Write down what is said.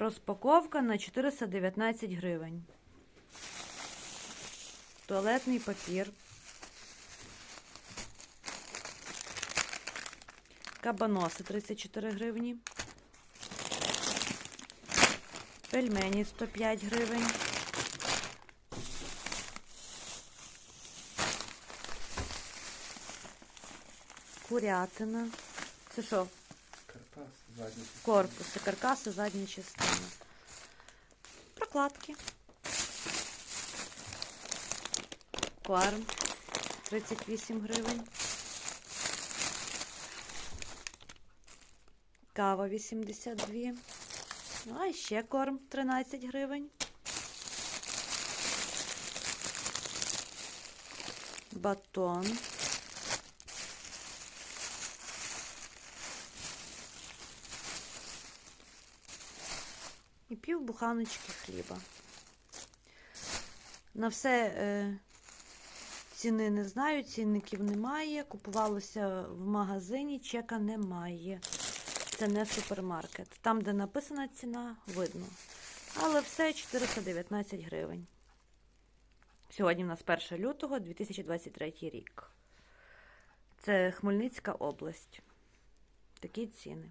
Розпаковка на 419 гривень. Туалетний папір. Кабаноси 34 гривні. Пельмені 105 гривень. Курятина. Це що? Карпас, задній. Корпуси, каркаси, задня частина. Прокладки. Корм 38 гривень. Кава 82. Ну, а ще корм 13 гривень. Батон. І пів буханочки хліба. На все е, ціни не знаю, цінників немає. Купувалося в магазині, чека немає. Це не супермаркет. Там, де написана ціна, видно. Але все 419 гривень. Сьогодні в нас 1 лютого 2023 рік. Це Хмельницька область. Такі ціни.